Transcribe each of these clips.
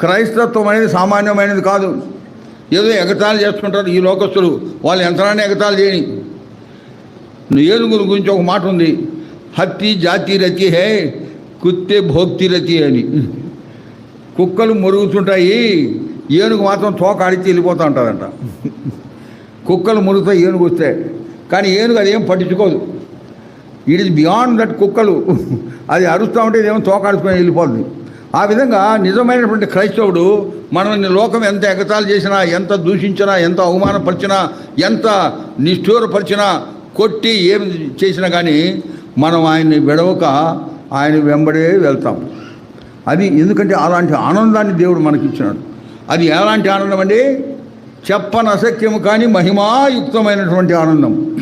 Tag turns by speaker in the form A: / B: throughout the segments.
A: క్రైస్తత్వం అనేది సామాన్యమైనది కాదు. ఏదో ఎగతాళి చేసుకుంటారు ఈ లోకస్తులు. వాళ్ళు ఎంతనాన్ని ఎగతాళి చేయని. ఏనుగుల గురించి ఒక మాట ఉంది. హత్తి జాతి రతి హే కుత్తే భోక్తి రతి అని. కుక్కలు మురుగుతుంటాయి. ఏనుగు మాత్రం తోక అడిచి వెళ్ళిపోతూ ఉంటుందంట కుక్కలు మురుగుతాయి ఏనుగు వస్తే కానీ ఏనుగు అది ఏం పట్టించుకోదు. ఇట్ ఇస్ బియాండ్ దట్ కుక్కలు. అది అరుస్తూ ఉంటే ఇదేమో తోక అడుచుకొని వెళ్ళిపోతుంది ఆ విధంగా నిజమైనటువంటి క్రైస్తవుడు మనల్ని లోకం ఎంత ఎగతాలు చేసినా ఎంత దూషించినా ఎంత అవమానపరిచినా ఎంత నిష్ఠూరపరిచినా కొట్టి ఏం చేసినా కానీ మనం ఆయన్ని విడవక ఆయన వెంబడే వెళ్తాం. అది ఎందుకంటే అలాంటి ఆనందాన్ని దేవుడు మనకిచ్చినాడు. అది ఎలాంటి ఆనందం అండి? చెప్పని అసఖ్యము కానీ మహిమాయుక్తమైనటువంటి ఆనందం.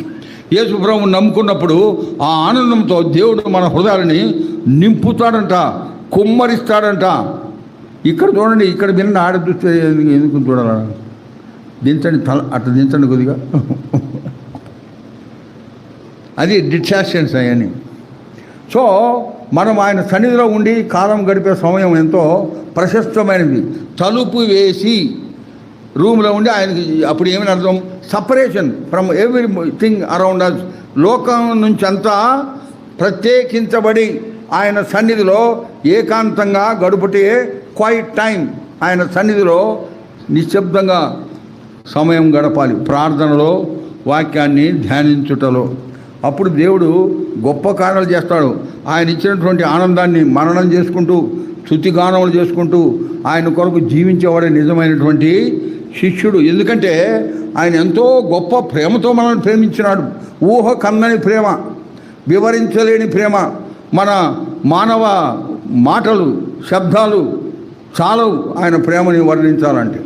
A: యేసుప్రభు నమ్ముకున్నప్పుడు ఆ ఆనందంతో దేవుడు మన హృదయాలని నింపుతాడంట. కుమ్మరిస్తాడంట. ఇక్కడ చూడండి ఇక్కడ విన్న ఆడ చూస్తే ఎందుకు- ఎందుకు చూడాల? దించండి తల అట్లా దించండి కొద్దిగా. అది డిట్రాక్షన్స్ అవన్నీ. సో మనం ఆయన సన్నిధిలో ఉండి కాలం గడిపే సమయం ఎంతో ప్రశస్తమైనది. తలుపు వేసి రూమ్లో ఉండి ఆయనకి అప్పుడు ఏమని అర్థం? Separation from every thing around us. లోకం నుంచి అంతా ప్రత్యేకించబడి ఆయన సన్నిధిలో ఏకాంతంగా గడుపుటే క్వైట్ టైం ఆయన సన్నిధిలో నిశ్శబ్దంగా సమయం గడపాలి. ప్రార్థనలో వాక్యాన్ని ధ్యానించుటలో. అప్పుడు దేవుడు గొప్ప కార్యాలు చేస్తాడు. ఆయన ఇచ్చినటువంటి ఆనందాన్ని మననం చేసుకుంటూ స్థుతిగానములు చేసుకుంటూ ఆయన కొరకు జీవించేవాడే నిజమైనటువంటి శిష్యుడు. ఎందుకంటే ఆయన ఎంతో గొప్ప ప్రేమతో మనల్ని ప్రేమించినాడు. ఊహ కన్నని ప్రేమ వివరించలేని ప్రేమ. మన మానవ మాటలు శబ్దాలు చాలవు ఆయన ప్రేమని వర్ణించాలంటే.